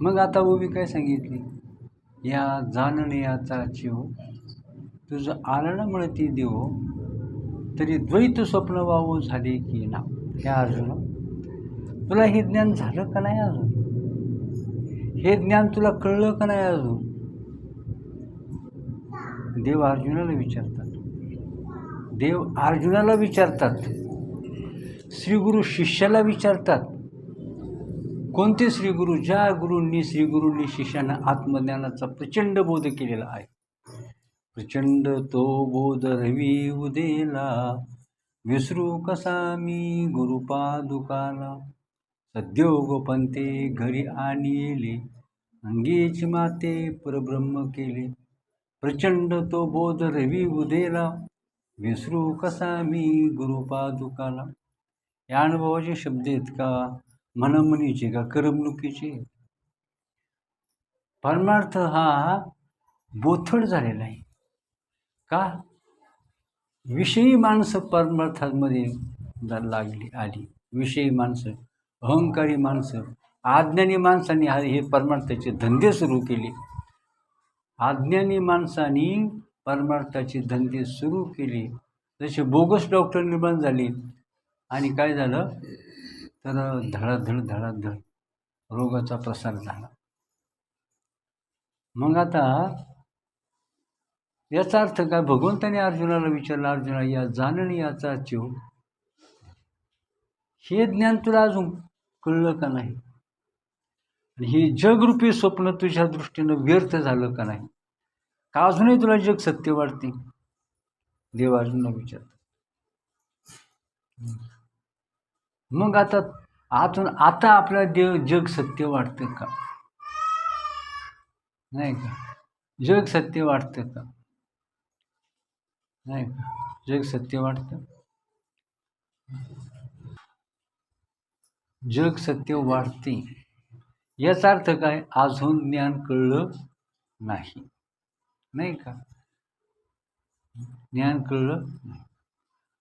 मग आता उभी काय सांगितली? या जाणण्याचा जीव तुझं आलणामुळे ती देव तरी द्वैत स्वप्न वाहू झाले की ना? हे अर्जुन तुला हे ज्ञान झालं का नाही अजून? हे ज्ञान तुला कळलं का नाही अजून? देव अर्जुनाला विचारतात. देव अर्जुनाला विचारतात. श्रीगुरु शिष्याला विचारतात. कोणते श्रीगुरु ज्या गुरूंनी श्रीगुरूंनी शिष्यांना आत्मज्ञानाचा प्रचंड बोध केलेला आहे. प्रचंड तो बोध रवी उदेला. विसरू कसा मी गुरुपादुकाला? सद्योग पंते घरी आणले. अंगीच माते परब्रह्म केले. प्रचंड तो बोध रवी उदेला. विसरू कसा मी गुरुपादुकाला? या अनुभवाचे शब्द आहेत का? मनमनीचे का करमणुकीचे? परमार्थ हा बोथड झालेला आहे. का? विषयी माणसं परमार्थामध्ये लागली आली. विषयी माणसं अहंकारी माणसं आज्ञानी माणसांनी हे परमार्थाचे धंदे सुरू केले. आज्ञानी माणसांनी परमार्थाचे धंदे सुरू केले. जसे बोगस डॉक्टर निर्माण झाले. आणि काय झालं? तर धडाधड धडाधड रोगाचा प्रसार झाला. मग आता याचा अर्थ काय? भगवंताने अर्जुनाला विचारला अर्जुना या जाणून याचा चिव हे ज्ञान तुला अजून कळलं का नाही? आणि हे जगरूपी स्वप्न तुझ्या दृष्टीनं व्यर्थ झालं का नाही? का अजूनही तुला जग सत्य वाटते? देव अर्जुनला विचारतो. मग आता आतून आता आपला देव जग सत्य वाटतं का? नाही का? जग सत्य वाटतं का? नाही का? जग सत्य वाटतं? जग सत्य वाढते. याचा अर्थ काय? अजून ज्ञान कळलं नाही. नाही का? ज्ञान कळलं नाही.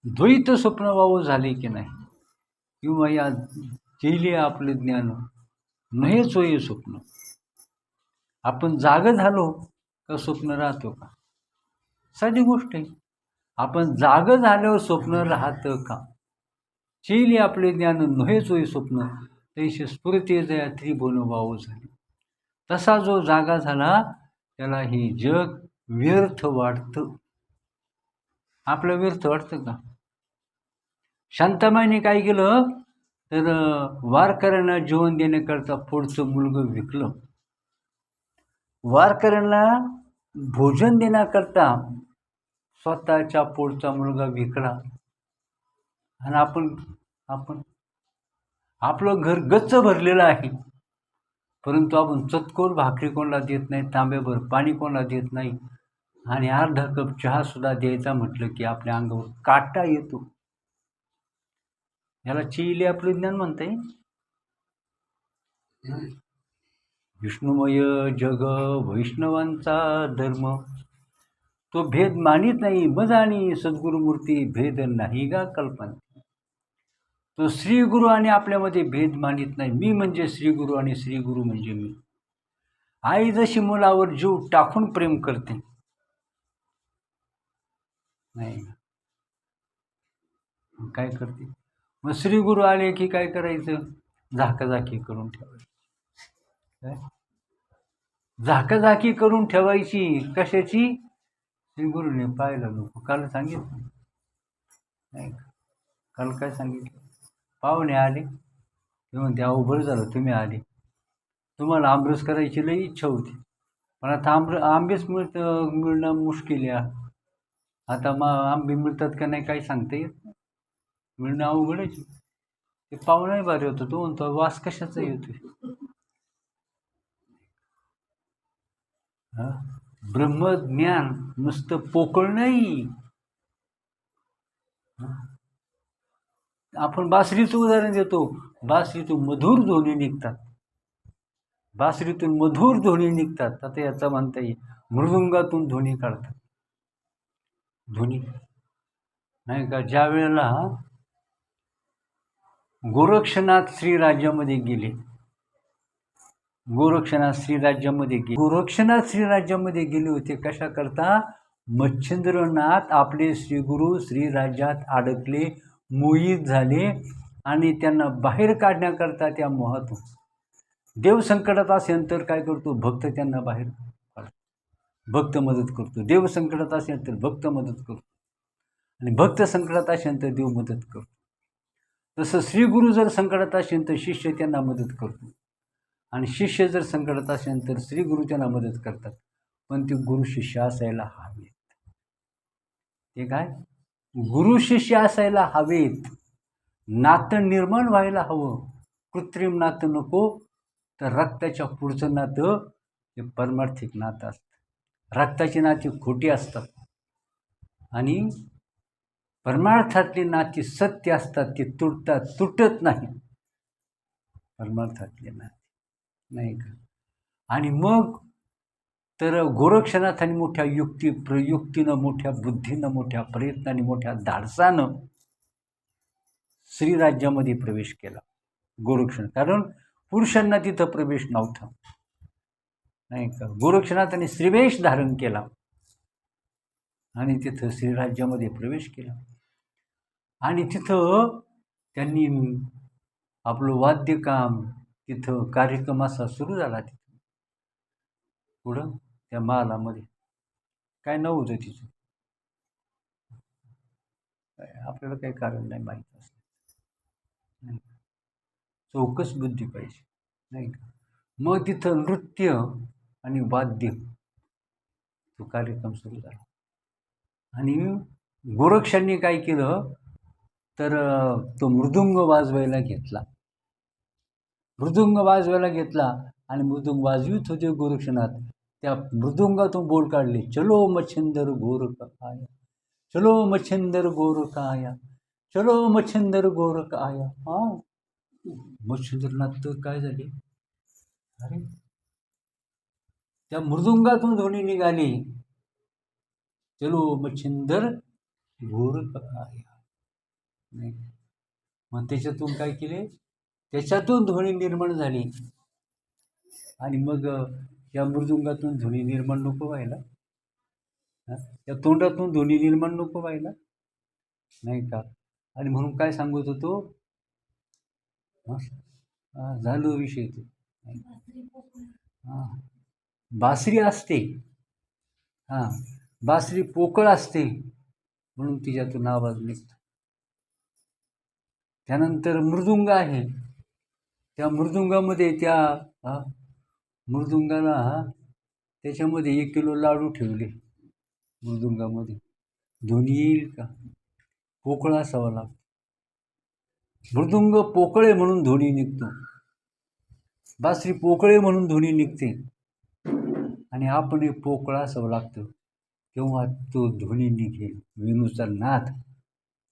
द्वैत स्वप्न वाव झाले की नाही? किंवा या केले आपले ज्ञान. नाहीच होय स्वप्न. आपण जाग झालो का स्वप्न राहतो का? साधी गोष्ट आहे. आपण जाग झाल्यावर स्वप्न राहतं का? चेली आपले ज्ञान नव्हेच होई स्वप्न. तैसे स्फूर्ती जया त्रिभुवन वाहू झाली. तसा जो जागा झाला त्याला हे जग व्यर्थ वाटतं. आपलं व्यर्थ वाटतं का? शांतामाईने काय केलं? तर वारकऱ्यांना जेवण देण्याकरता पुढचं मुलगं विकलं. वारकऱ्यांना भोजन देण्याकरता स्वतःच्या पोटचा मुलगा विकला. आणि आपण आपण आपलं घर गच्च भरलेलं आहे. परंतु आपण चतकोर भाकरी कोणाला देत नाही तांब्याभर पाणी कोणाला देत नाही. आणि अर्धा कप चहासुद्धा द्यायचा म्हटलं की आपल्या अंगावर काटा येतो. याला चिले आपलं ज्ञान म्हणता येईल विष्णुमय जग वैष्णवांचा धर्म. तो भेद मानित नाही मजानी सद्गुरुमूर्ती भेद नाही गा कल्पना. तो श्रीगुरु आणि आपल्यामध्ये भेद मानित नाही. मी म्हणजे श्रीगुरु आणि श्रीगुरु म्हणजे मी. आई जशी मुलावर जीव टाकून प्रेम करते. नाही. काय करते? मग श्रीगुरु आले की काय करायचं? झाकाझाकी करून ठेवायची. काय? झाकाझाकी करून ठेवायची. कशाची? श्रीगुरूने पाहिलं नको. काल सांगितलं. नाही का? काल काय सांगितलं? पाहुणे आले. ते म्हणते अहो बरं झालं तुम्ही आले. तुम्हाला आंबरस करायची लई इच्छा होती. पण आता आंब्र आंबेच मिळत मिळणं मुश्किल आहे. आता मग आंबे मिळतात का नाही काही सांगता येत नाही. मिळणं अवघडच आहे. ते पाहुणाही भारी होतं. तो म्हणतो वास कशाचा येतोय हा? ब्रह्मज्ञान नुसतं पोकळ नाही. आपण बासरीचं उदाहरण देतो. बासरीतून मधुर ध्वनी निघतात. बासरीतून मधुर ध्वनी निघतात. आता याचा म्हणता येईल. मृदुंगातून ध्वनी काढतात. ध्वनी. नाही का? ज्या वेळेला गोरक्षनाथ श्रीराज्यामध्ये गेले. गोरक्षनाथ श्रीराज्यामध्ये गेले. गोरक्षनाथ श्रीराज्यामध्ये गेले होते कशा करता मच्छिंद्रनाथ आपले श्रीगुरु श्रीराज्यात अडकले मोहित झाले आणि त्यांना बाहेर काढण्याकरता त्या मोहातून देव संकटात असेल तर काय करतो? भक्त त्यांना बाहेर काढतो. भक्त मदत करतो. देव संकटात असेल तर भक्त मदत करतो. आणि भक्त संकटात असेल तर देव मदत करतो. तसं श्रीगुरु जर संकटात असेल तर शिष्य त्यांना मदत करतो. आणि शिष्य जर संकटात असेल तर श्रीगुरु त्यांना मदत करतात. पण ते गुरु शिष्य असायला हवेत. ते काय? गुरु शिष्य असायला हवेत. नातं निर्माण व्हायला हवं. कृत्रिम नातं नको. तर रक्ताच्या पुढचं नातं हे परमार्थिक नातं असतं. रक्ताची नाती खोटी असतात. आणि परमार्थातली नाती सत्य असतात ती तुटतात तुटत नाही. परमार्थातली नाती. नाही का? आणि मग तर गोरक्षनाथांनी मोठ्या युक्ती प्रयुक्तीनं मोठ्या बुद्धीनं मोठ्या प्रयत्नाने मोठ्या धाडसानं श्रीराज्यामध्ये प्रवेश केला. गोरक्षण. कारण पुरुषांना तिथं प्रवेश नव्हता. नाही का? गोरक्षनाथांनी श्रीवेश धारण केला. आणि तिथं श्रीराज्यामध्ये प्रवेश केला. आणि तिथं त्यांनी आपलं वाद्यकाम तिथं कार्यक्रम असा सुरू झाला तिथं. पुढं त्या महालामध्ये. काय नव्हतं तिथं आपल्याला काही कारण नाही माहीत असं नाही चौकस बुद्धी पाहिजे नाही का? मग तिथं नृत्य आणि वाद्य तो कार्यक्रम सुरू झाला. आणि गोरक्षांनी काय केलं? तर तो मृदुंग वाजवायला घेतला. मृदुंग वाजवायला घेतला आणि मृदुंग वाजवीत होते गोरक्षनाथ त्या मृदुंगातून बोल काढले. चलो मच्छिंदर गोरख आया चलो मच्छिंदर गोरख आया चलो मच्छिंदर गोरख आया हा? मच्छिंद्रनाथ तर काय झाले? अरे! त्या मृदुंगातून ध्वनी निघाली. चलो मच्छिंदर गोरख आया नाही. मग त्याच्यातून काय केले? त्याच्यातून ध्वनी निर्माण झाली. आणि मग या मृदुंगातून ध्वनी निर्माण नको व्हायला. त्या तोंडातून ध्वनी निर्माण नको व्हायला. नाही का? आणि म्हणून काय सांगत होतो? हां? विषय तो. हां. बासरी असते. हां. बासरी पोकळ असते. म्हणून तिच्यातून आवाज निघतो. त्यानंतर मृदुंग आहे. त्या मृदुंगामध्ये त्या मृदुंगाला त्याच्यामध्ये एक किलो लाडू ठेवले. मृदुंगामध्ये. ध्वनी येईल का? पोकळा असावा लागतो. मृदुंग पोकळे म्हणून ध्वनी निघतो. बासरी पोकळे म्हणून ध्वनी निघते. आणि आपण पोकळा असावं लागतं. तेव्हा तो ध्वनी निघेल? वेणूचा नाद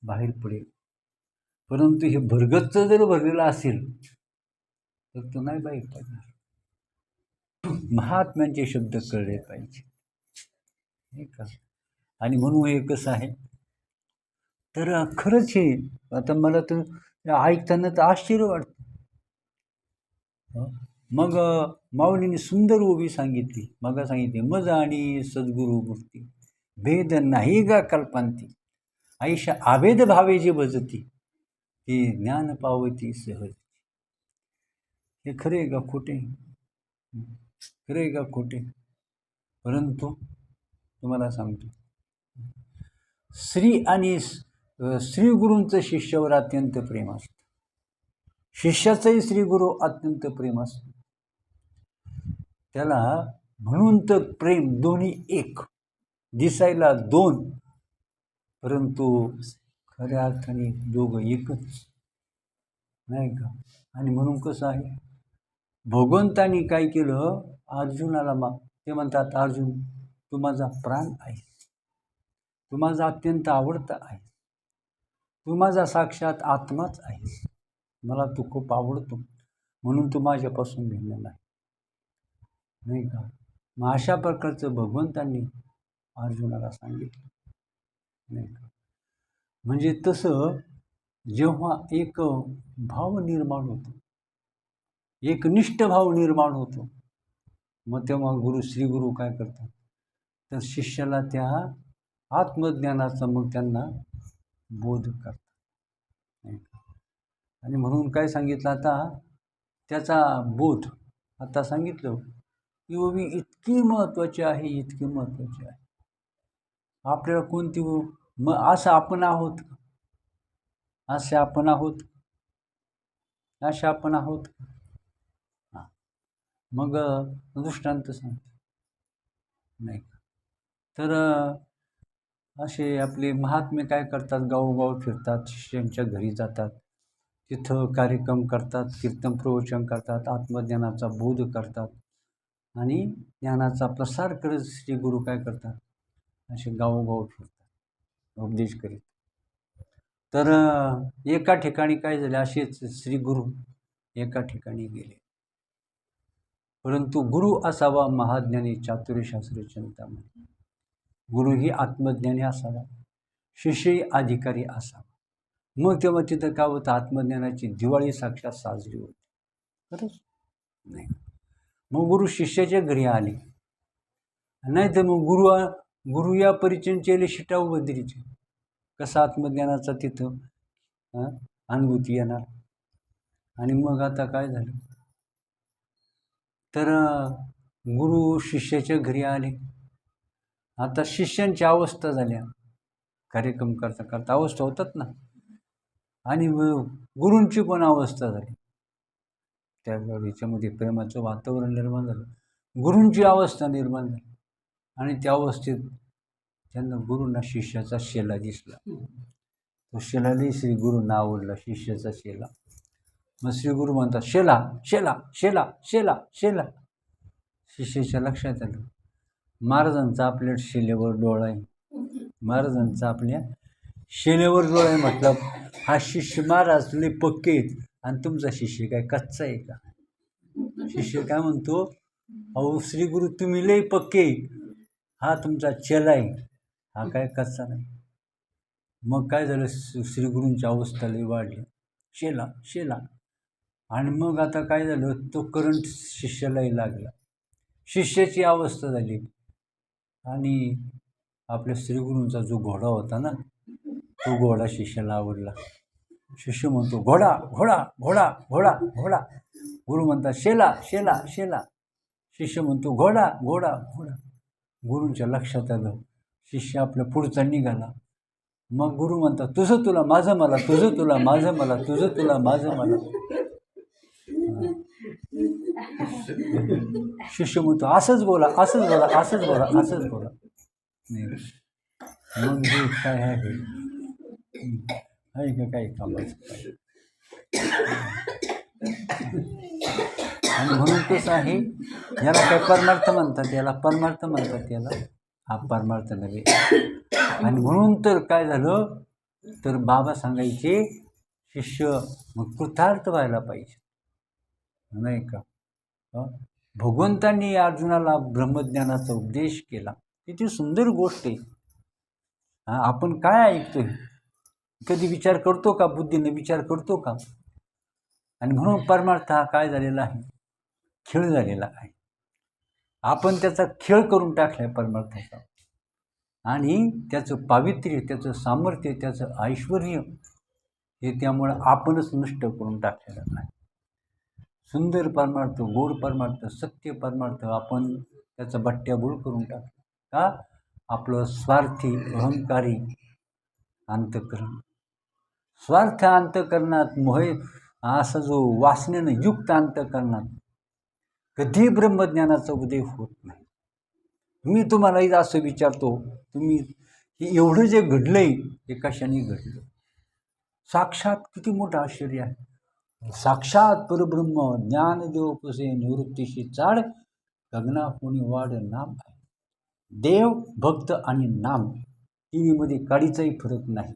बाहेर पडेल. परंतु हे भरगच्च जर भरलेलं असेल तर तो नाही बाहेर पडणार. महात्म्यांचे शब्द कळले पाहिजे. का? आणि म्हणून हे कसं आहे? तर खरंच हे आता मला तर ऐकताना तर आश्चर्य वाटतं. मग माऊलीने सुंदर उभी सांगितली. मग सांगितली मज आणि सद्गुरू मूर्ती भेद नाही गा कल्पांती. आयुष्य आभेद भावे जे बजती ही ज्ञान पावती सहज. हे खरे का खोटे? खरे का खोटे? परंतु तुम्हाला सांगतो. श्री आणि श्री गुरूंचं शिष्यावर अत्यंत प्रेम असतं. शिष्याचंही श्रीगुरू अत्यंत प्रेम असतं. त्याला म्हणून तर प्रेम दोन्ही एक दिसायला दोन परंतु खऱ्या अर्थाने दोघं एकच. नाही का? आणि म्हणून कसं आहे? भगवंतानी काय केलं? अर्जुनाला मा ते म्हणतात अर्जुन तू माझा प्राण आहे. तू माझा अत्यंत आवडता आहे. तू माझा साक्षात आत्माच आहेस मला तू खूप आवडतो. म्हणून तू माझ्यापासून भिन्न नाही. नाही का? मग अशा प्रकारचं भगवंतांनी अर्जुनाला सांगितलं. नाही का? म्हणजे तसं जेव्हा एक भाव निर्माण होतो एक निष्ठभाव निर्माण होतो मग तेव्हा गुरु श्री गुरु काय करतात? तर शिष्याला त्या आत्मज्ञानाचा मग त्यांना बोध करतात. आणि म्हणून काय सांगितलं आता? त्याचा बोध. आता सांगितलं की ओवी इतकी महत्त्वाची आहे इतकी महत्त्वाची आहे. आपल्याला कोणती मग असं आपण आहोत असे आपण आहोत असे आपण आहोत हां. मग दृष्टांत सांगतो. नाही का? तर असे आपले महात्मे काय करतात? गावोगाव फिरतात शिष्यांच्या घरी जातात. तिथं कार्यक्रम करतात कीर्तन प्रवचन करतात आत्मज्ञानाचा बोध करतात. आणि ज्ञानाचा प्रसार करत श्री गुरु काय करतात? असे गावोगाव फिरतात. उपदेश करीत. तर एका ठिकाणी काय झाले असेच श्री गुरु एका ठिकाणी गेले. परंतु गुरु असावा महाज्ञानी चातुर्यशास्त्र चिंतामणी गुरु ही आत्मज्ञानी असावा शिष्यही अधिकारी असावा. मग तेव्हा तिथं काय होतं आत्मज्ञानाची दिवाळी साक्षात साजरी होती. खरंच? नाही. मग गुरु शिष्याच्या घरी आले. नाही तर मग गुरु गुरु या परिचंचेले शिटाऊ बद्रीचे. कसा आत्मज्ञानाचा तिथं अनुभूती येणार? आणि मग आता काय झालं? तर गुरु शिष्याच्या घरी आले. आता शिष्यांची अवस्था झाल्या. कार्यक्रम करता करता अवस्था होतात ना? आणि गुरूंची पण अवस्था झाली. त्या याच्यामध्ये प्रेमाचं वातावरण निर्माण झालं. गुरूंची अवस्था निर्माण झाली. आणि त्या अवस्थेत त्यांना गुरूंना शिष्याचा शेला दिसला. तो शेलालाही श्री गुरूंना आवडला शिष्याचा शेला. मग श्री गुरु म्हणतात शेला शेला शेला शेला शेला. शिष्याच्या लक्षात आलं. महाराजांचा आपल्या शेलेवर डोळा आहे. महाराजांचा आपल्या शेलेवर डोळा आहे म्हटलं. हा शिष्य महाराज लय पक्के आहेत. आणि तुमचा शिष्य काय कच्चा आहे का? शिष्य काय म्हणतो अहो श्री गुरु तुम्ही लय पक्के. हा तुमचा चेला आहे. हा काय कच्चा नाही. मग काय झालं? श्रीगुरूंची अवस्था लई वाढली. शेला शेला. आणि मग आता काय झालं? तो करंट शिष्यालाही लागला. शिष्याची अवस्था झाली. आणि आपल्या श्रीगुरूंचा जो घोडा होता ना तो घोडा शिष्याला आवडला. शिष्य म्हणतो घोडा घोडा घोडा घोडा घोडा. गुरु म्हणतात शेला शेला शेला. शिष्य म्हणतो घोडा घोडा घोडा. गुरूंच्या लक्षात आलं. शिष्य आपल्या पुढचा निघाला. मग गुरु म्हणतात तुझं तुला माझं मला तुझं तुला माझं मला तुझं तुला माझं मला. शिष्य म्हणतो असंच बोला असंच बोला असंच बोला असंच बोला. नाही. मग हे काय आहे? का काही कामाचं? आणि म्हणून तेच आहे याला काय परमार्थ म्हणतात याला परमार्थ म्हणतात याला हा परमार्थ नव्हे. आणि म्हणून तर काय झालं तर बाबा सांगायचे शिष्य मग कृतार्थ व्हायला पाहिजे. नाही का? भगवंतांनी अर्जुनाला ब्रह्मज्ञानाचा उपदेश केला. किती सुंदर गोष्ट आहे. आपण काय ऐकतोय? कधी विचार करतो का? बुद्धीने विचार करतो का? आणि म्हणून परमार्थ हा काय झालेला आहे? खेळ झालेला आहे. आपण त्याचा खेळ करून टाकला आहे परमार्थाचा. आणि त्याचं पावित्र्य त्याचं सामर्थ्य त्याचं ऐश्वर हे त्यामुळं आपणच नष्ट करून टाकलेलं आहे. सुंदर परमार्थ गोड परमार्थ सत्य परमार्थ आपण त्याचा बट्ट्याबोळ करून टाकला. का? आपलं स्वार्थी अहंकारी अंतकरण. स्वार्थ अंतकरणात मोह असा जो वासनेनं युक्त अंतकरणात कधी ब्रह्मज्ञानाचा उदय होत नाही. मी तुम्हालाही असं विचारतो तुम्ही की एवढं जे घडलंय हे कशाने घडलं? साक्षात किती मोठं आश्चर्य आहे. साक्षात परब्रह्म ज्ञानदेव कसे निवृत्तीशी चाड गगना कोणी वाढ नाम आहे. देव भक्त आणि नाम तिन्हीमध्ये काडीचाही फरक नाही.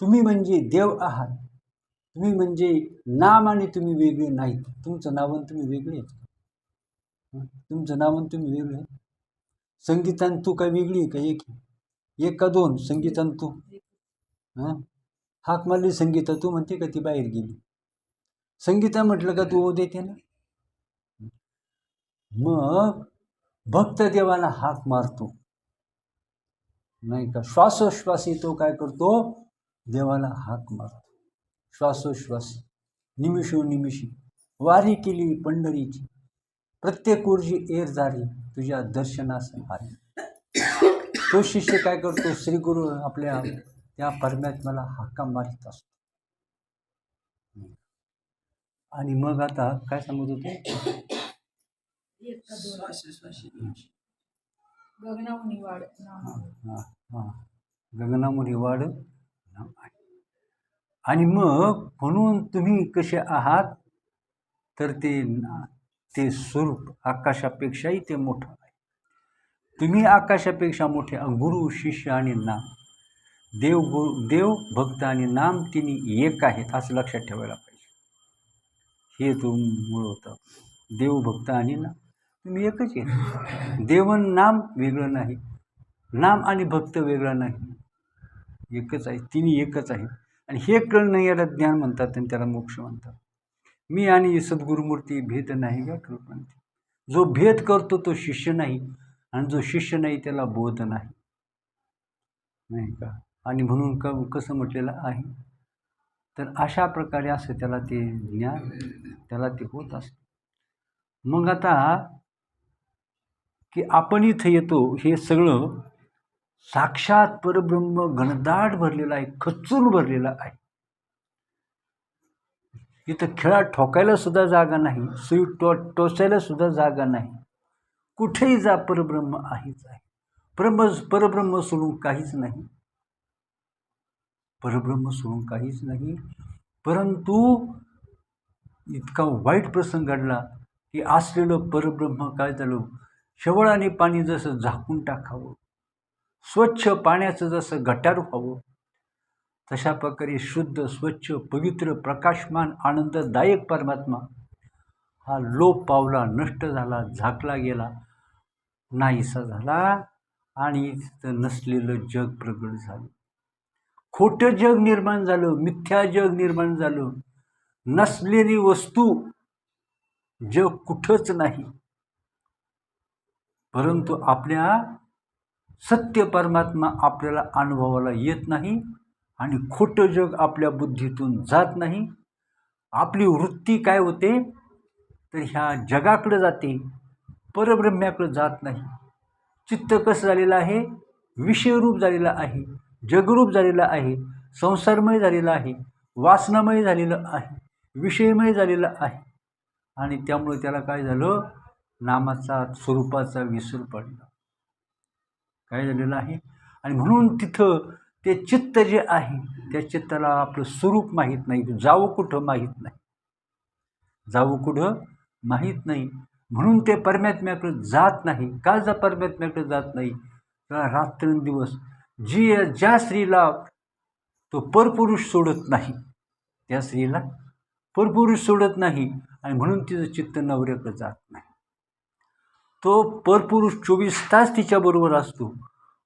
तुम्ही म्हणजे देव आहात. तुम्ही म्हणजे नाम आणि तुम्ही वेगळे नाहीत. तुमचं नाव आणि तुम्ही वेगळे आहेत. तुमचं नाव आणि तुम्ही वेगळे आहेत. संगीतान तू काय वेगळी आहे का? एक एक का दोन? संगीतान तू. हां? हाक मारली संगीता तू म्हणते का ती बाहेर गेली? संगीता म्हटलं का तू ओ देते ना? मग भक्त देवाला हाक मारतो. नाही का? श्वासोश्वास येतो काय करतो? देवाला हाक मारतो. श्वासोश्वासी निमिषोनिमिषी वारी केली पंढरीची. प्रत्येक ऊर्जी एर झाली तुझ्या दर्शनास आली तो शिष्य काय करतो? श्री गुरु आपल्या त्या परमात्म्याला हाका मारित असतो. आणि मग आता काय सांगत होते? गगनाहून वाढ नाम हां हां गगनामुरी वाढ नाम आहे. आणि मग म्हणून तुम्ही कसे आहात? तर ते ते स्वरूप आकाशापेक्षाही ते मोठं आहे. तुम्ही आकाशापेक्षा मोठे गुरु शिष्य आणि नाम. देव गुरु देव भक्त आणि नाम तिन्ही एक आहेत असं लक्षात ठेवायला पाहिजे. हे तो मूळ होतं देव भक्त आणि नाम. तुम्ही एकच आहे. देवन नाम वेगळं नाही. नाम आणि भक्त वेगळं नाही. एकच आहे. तिन्ही एकच आहे आणि हे कळणं याला ज्ञान म्हणतात आणि त्याला मोक्ष म्हणतात. मी आणि सद्गुरुमूर्ती भेद नाही का कल्पना जो भेद करतो तो शिष्य नाही आणि जो शिष्य नाही त्याला बोध नाही. नाही का? आणि म्हणून क कसं म्हटलेलं आहे? तर अशा प्रकारे असं त्याला ते ज्ञान त्याला ते होत असतं. मग आता की आपण इथं येतो हे सगळं साक्षात परब्रह्म घनदाट भरलेला आहे खचून भरलेला आहे. इथं खेळात ठोकायला सुद्धा जागा नाही सुई टो टोचायला सुद्धा जागा नाही. कुठेही जा परब्रह्म आहेच आहे. परब्रह्म परब्रह्म सोडून काहीच नाही. परब्रह्म सोडून काहीच नाही. परंतु इतका वाईट प्रसंग घडला की असलेलं परब्रह्म काय झालं? शेवळाने पाणी जसं झाकून टाकावं. स्वच्छ पाण्याचं जसं गटार व्हावं तशा प्रकारे शुद्ध स्वच्छ पवित्र प्रकाशमान आनंददायक परमात्मा हा लोप पावला नष्ट झाला झाकला गेला नाहीसा झाला आणि तिथं नसलेलं जग प्रगट झालं. खोटं जग निर्माण झालं मिथ्या जग निर्माण झालं नसलेली वस्तू जग कुठंच नाही. परंतु आपल्या सत्य परमात्मा आपल्याला अनुभवाला येत नाही आणि खोटं जग आपल्या बुद्धीतून जात नाही. आपली वृत्ती काय होते? तर ह्या जगाकडं जाते परब्रह्म्याकडं जात नाही. चित्त कसं झालेलं आहे? विषयरूप झालेलं आहे जगरूप झालेलं आहे संसारमय झालेलं आहे वासनामय झालेलं आहे विषयमय झालेलं आहे. आणि त्यामुळे त्याला काय झालं? नामाचा स्वरूपाचा विसर पडला. काय झालेलं आहे आणि म्हणून तिथं ते चित्त जे आहे त्या चित्ताला आपलं स्वरूप माहीत नाही जावं कुठं माहीत नाही. जावं कुठं माहीत नाही. म्हणून ते परमात्म्याकडे जात नाही. का जा परमात्म्याकडे जात नाही? रात्रंदिवस जी ज्या स्त्रीला तो परपुरुष सोडत नाही त्या स्त्रीला परपुरुष सोडत नाही आणि म्हणून तिचं चित्त नवऱ्याकडे जात नाही. तो परपुरुष चोवीस तास तिच्याबरोबर असतो.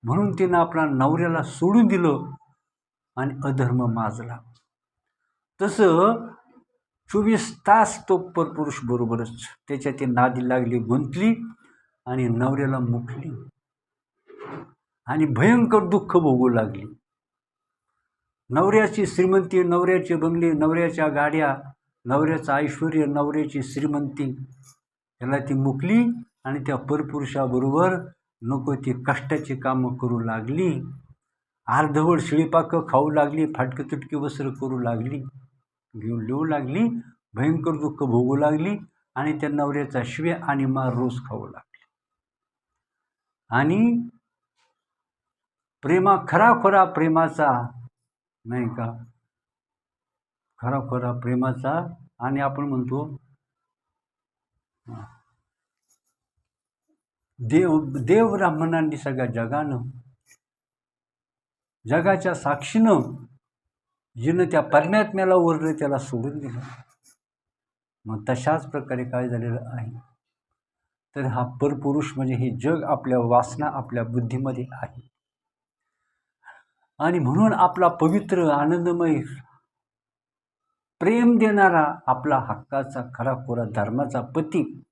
म्हणून तिनं आपला नवऱ्याला सोडून दिलं आणि अधर्म माजला. तसं चोवीस तास तो परपुरुष बरोबरच त्याच्या ती नादी लागली गुंतली आणि नवऱ्याला मुखली आणि भयंकर दुःख भोगू लागली. नवऱ्याची श्रीमंती नवऱ्याचे बंगले नवऱ्याच्या गाड्या नवऱ्याचं ऐश्वर नवऱ्याची श्रीमंती याला ती मुकली आणि त्या परपुरुषाबरोबर नको ती कष्टाची कामं करू लागली. अर्धवड शिळीपाकं खाऊ लागली फाटके तुटके वस्त्र करू लागली घेऊन लिहू लागली भयंकर दुःख भोगू लागली आणि त्या नवऱ्याचा शिवे आणि मार रोज खाऊ लागली. आणि प्रेमा खराखोरा प्रेमाचा नाही का? खराखोरा प्रेमाचा आणि आपण म्हणतो देव देव ब्राह्मणांनी सगळ्या जगानं जगाच्या साक्षीनं जिनं त्या परमात्म्याला ओरलं त्याला सोडून दिलं. मग तशाच प्रकारे काय झालेलं आहे? तर हा परपुरुष म्हणजे हे जग आपल्या वासना आपल्या बुद्धीमध्ये आहे. आणि म्हणून आपला पवित्र आनंदमय प्रेम देणारा आपला हक्काचा खरा खोरा धर्माचा पती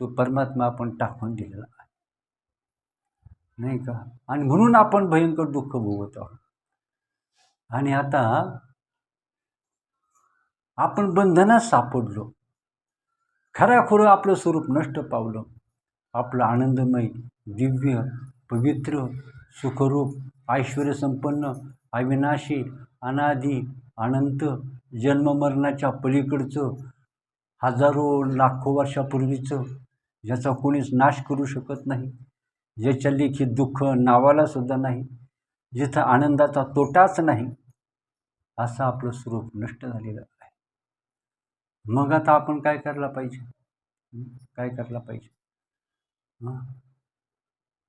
तो परमात्मा आपण टाकून दिलेला आहे. नाही का? आणि म्हणून आपण भयंकर दुःख भोगत आहोत. आणि आता आपण बंधनात सापडलो. खराखुरं आपलं स्वरूप नष्ट पावलं. आपलं आनंदमय दिव्य पवित्र सुखरूप ऐश्वर्यसंपन्न अविनाशी अनादी अनंत जन्ममरणाच्या पलीकडचं हजारो लाखो वर्षापूर्वीचं ज्याचा कोणीच नाश करू शकत नाही ज्याच्या लेखी दुःख नावाला सुद्धा नाही जिथं आनंदाचा तोटाच नाही असं आपलं स्वरूप नष्ट झालेलं आहे. मग आता आपण काय करायला पाहिजे? काय करायला पाहिजे?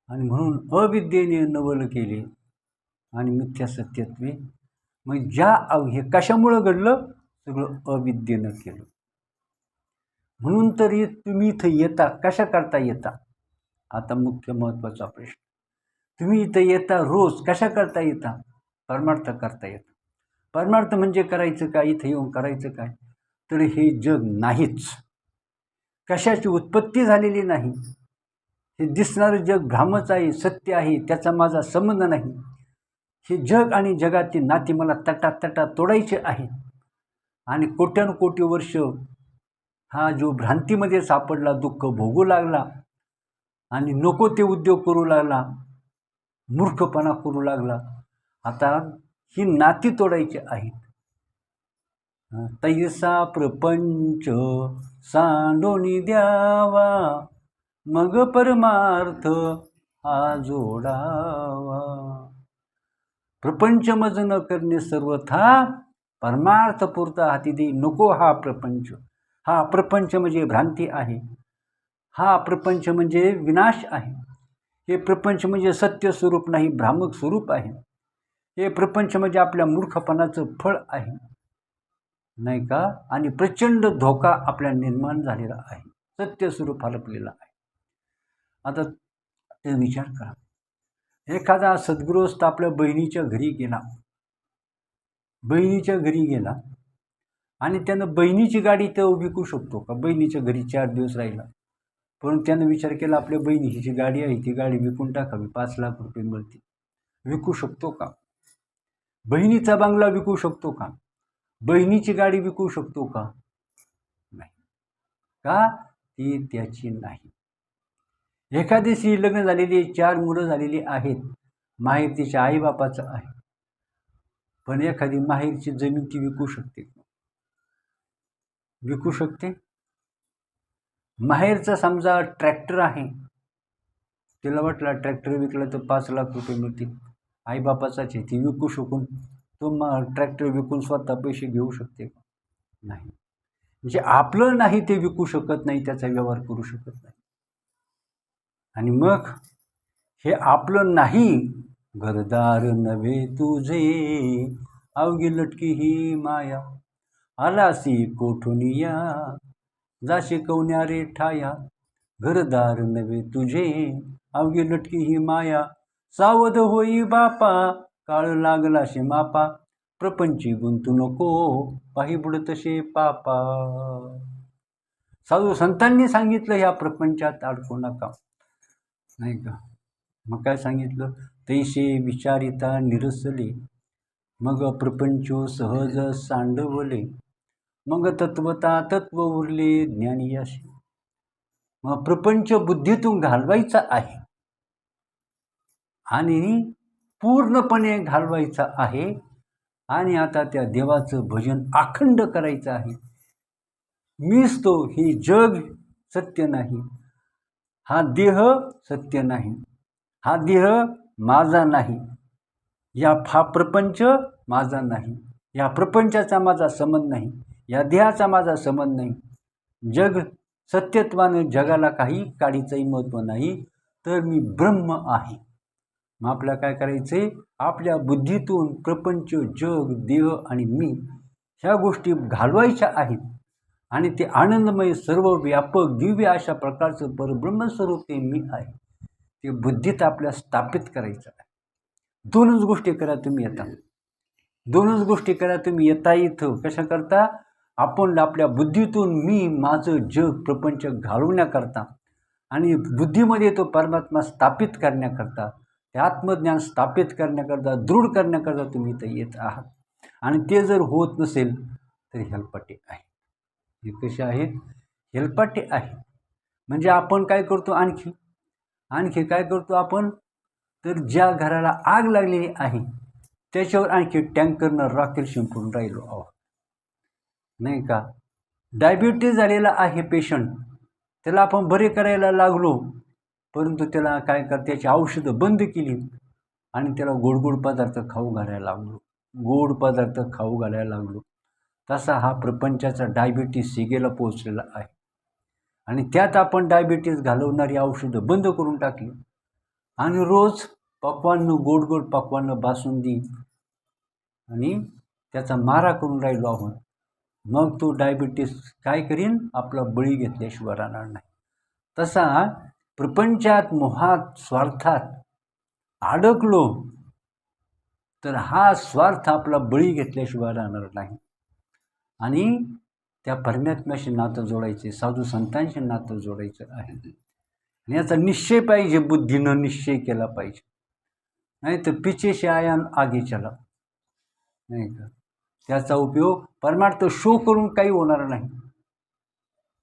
आणि म्हणून अविद्येने नवल केले आणि मिथ्या सत्यत्वे मग ज्या हे कशामुळं घडलं? सगळं अविद्येनं केलं. म्हणून तरी तुम्ही इथं येता. कशा करता येता? आता मुख्य महत्त्वाचा प्रश्न. तुम्ही इथं येता रोज. कशा करता येता? परमार्थ करता येतं. परमार्थ म्हणजे करायचं काय? इथं येऊन करायचं काय? तर हे जग नाहीच. कशाची उत्पत्ती झालेली नाही? हे दिसणारं जग भ्रामच आहे सत्य आहे त्याचा माझा संबंध नाही. हे जग आणि जगातील नाती मला तटा तटा तोडायचे आहे आणि कोट्यानुकोटी वर्ष हा जो भ्रांतीमध्ये सापडला दुःख भोगू लागला आणि नको ते उद्योग करू लागला मूर्खपणा करू लागला आता ही नाती तोडायची आहेत. तैसा प्रपंच सांडोनी द्यावा मग परमार्थ हा जोडावा. प्रपंच मज न करणे सर्वथा परमार्थपुरता हाती दे नको हा प्रपंच. हा प्रपंच म्हणजे भ्रांती आहे. हा प्रपंच म्हणजे विनाश आहे. हे प्रपंच म्हणजे सत्य स्वरूप नाही भ्रामक स्वरूप आहे. हे प्रपंच म्हणजे आपल्या मूर्खपणाचं फळ आहे. नाही का? आणि प्रचंड धोका आपल्या निर्माण झालेला आहे. सत्य स्वरूप हरपलेलं आहे. आता ते विचार करा. एखादा सद्गृहस्थ आपल्या बहिणीच्या घरी गेला. बहिणीच्या घरी गेला. आणि त्यानं बहिणीची गाडी तर विकू शकतो का? बहिणीच्या घरी चार दिवस राहिला. पण त्यानं विचार केला आपल्या बहिणीची जी गाडी आहे ती गाडी विकून टाकावी पाच लाख रुपये मिळते विकू शकतो का? बहिणीचा बंगला विकू शकतो का? बहिणीची गाडी विकू शकतो का? नाही. का? ती त्याची नाही. एखाद्याशी लग्न झालेली चार मुलं झालेली आहेत माहेर तिच्या आईबापाचं आहे पण एखादी माहेरची जमीन ती विकू शकते विकू शकते. माहेरचा समजा ट्रॅक्टर आहे. तिला वाटला ट्रॅक्टर विकला तर पाच लाख रुपये मिळतील. आईबापाचाच आहे ती विकू शकून तो मग ट्रॅक्टर विकून स्वतः पैसे घेऊ शकते नाही. म्हणजे आपलं नाही ते विकू शकत नाही त्याचा व्यवहार करू शकत नाही. आणि मग हे आपलं नाही घरदार नव्हे तुझे. अवघी लटकी ही माया. आलासी कोठुनिया जा शिकवण्या रे ठाया घरदार नव्हे तुझे अवघी लटकी ही माया सावध होई बापा काळ लागला शे मापा प्रपंची गुंतू नको पाही बुड तसे पापा. साधू संतांनी सांगितलं ह्या प्रपंचात अडकू नका. नाही का? मग काय सांगितलं? तैसे विचारिता निरसले मग प्रपंचो सहज सांडवले. मग तत्वता तत्व उरले ज्ञानी असे मग प्रपंच बुद्धीतून घालवायचा आहे. आणि पूर्णपणे घालवायचा आहे. आणि आता त्या देवाचं भजन अखंड करायचं आहे. मीच तो हे जग सत्य नाही. हा देह सत्य नाही. हा देह माझा नाही. या हा प्रपंच माझा नाही. या प्रपंचाचा माझा संबंध नाही. या देहाचा माझा संबंध नाही. जग सत्यत्वानं जगाला काही काडीचंही महत्त्व नाही तर मी ब्रह्म आहे. मग आपल्याला काय करायचं आहे आपल्या बुद्धीतून प्रपंच जग देह आणि मी ह्या गोष्टी घालवायच्या आहेत. आणि ते आनंदमय सर्व व्यापक दिव्य अशा प्रकारचं परब्रह्मस्वरूप ते मी आहे. ते बुद्धीत आपल्या स्थापित करायचं आहे. दोनच गोष्टी करा तुम्ही येता दोनच गोष्टी करा तुम्ही. येता इथं. कशा करता? आपण आपल्या बुद्धीतून मी माझं जग प्रपंच घालवण्याकरता आणि बुद्धीमध्ये तो परमात्मा स्थापित करण्याकरता ते आत्मज्ञान स्थापित करण्याकरता दृढ करण्याकरता तुम्ही इथं येत आहात. आणि ते जर होत नसेल तर हेलपाटे आहे. हे कसे आहेत? हेलपाटे आहे म्हणजे आपण काय करतो आणखी? आणखी काय करतो आपण? तर ज्या घराला आग लागलेली आहे त्याच्यावर आणखी टँकरनं रॉकेल शिंपडून राहिलो आहोत. नाही का? डायबिटीज झालेला आहे पेशंट त्याला आपण बरे करायला लागलो परंतु त्याला काय कर त्याची औषधं बंद केली आणि त्याला गोड गोड पदार्थ खाऊ घालायला लागलो. गोड पदार्थ खाऊ घालायला लागलो. तसा हा प्रपंचाचा डायबिटीस सिगेला पोचलेला आहे. आणि त्यात आपण डायबिटीस घालवणारी औषधं बंद करून टाकली. आणि रोज पक्वान्न गोड गोड पक्वान्न बासुंदी आणि त्याचा मारा करून राहिलो आहोत मग तो डायबिटीस काय करीन? आपला बळी घेतल्याशिवाय राहणार नाही. तसा प्रपंचात मोहात स्वार्थात अडकलो तर हा स्वार्थ आपला बळी घेतल्याशिवाय राहणार नाही. आणि त्या परमात्म्याशी नातं जोडायचे साधू संतांशी नातं जोडायचं आहे. आणि याचा निश्चय पाहिजे बुद्धीनं निश्चय केला पाहिजे. नाही तर पिचेशी आयान आगी चला नाही का? त्याचा उपयोग परमार्थ शो करून काही होणार नाही.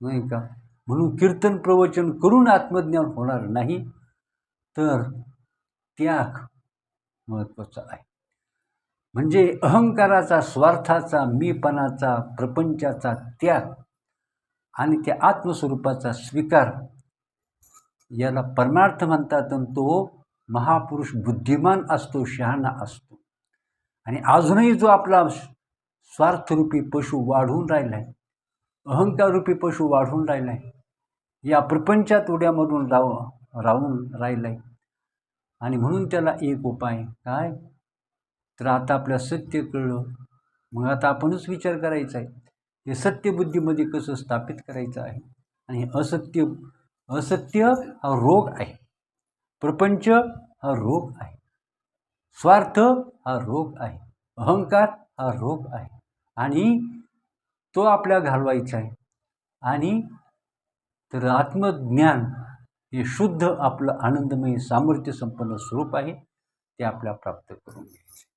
नाही का? म्हणून कीर्तन प्रवचन करून आत्मज्ञान होणार नाही तर त्याग महत्त्वाचा आहे. म्हणजे अहंकाराचा स्वार्थाचा मीपणाचा प्रपंचाचा त्याग आणि त्या आत्मस्वरूपाचा स्वीकार याला परमार्थ म्हणतात आणि तो महापुरुष बुद्धिमान असतो शहाणा असतो. आणि अजूनही जो आपला स्वार्थरूपी पशु वाढून राहिला. आहे अहंकाररूपी पशु वाढून राहिला. आहे या प्रपंचात उड्यामधून राव राहून राहिला. आहे आणि म्हणून त्याला एक उपाय काय? तर आता आपल्या सत्य कळलं. मग आता आपणच विचार करायचा आहे. हे सत्यबुद्धीमध्ये कसं स्थापित करायचं आहे? आणि असत्य असत्य हा रोग आहे. प्रपंच हा रोग आहे. स्वार्थ हा रोग आहे. अहंकार हा रोग आहे. आणि तो आपल्या घालवायचा आहे. आणि तर आत्मज्ञान हे शुद्ध आपलं आनंदमय सामर्थ्य संपन्न स्वरूप आहे ते आपल्या प्राप्त करून घ्यायचे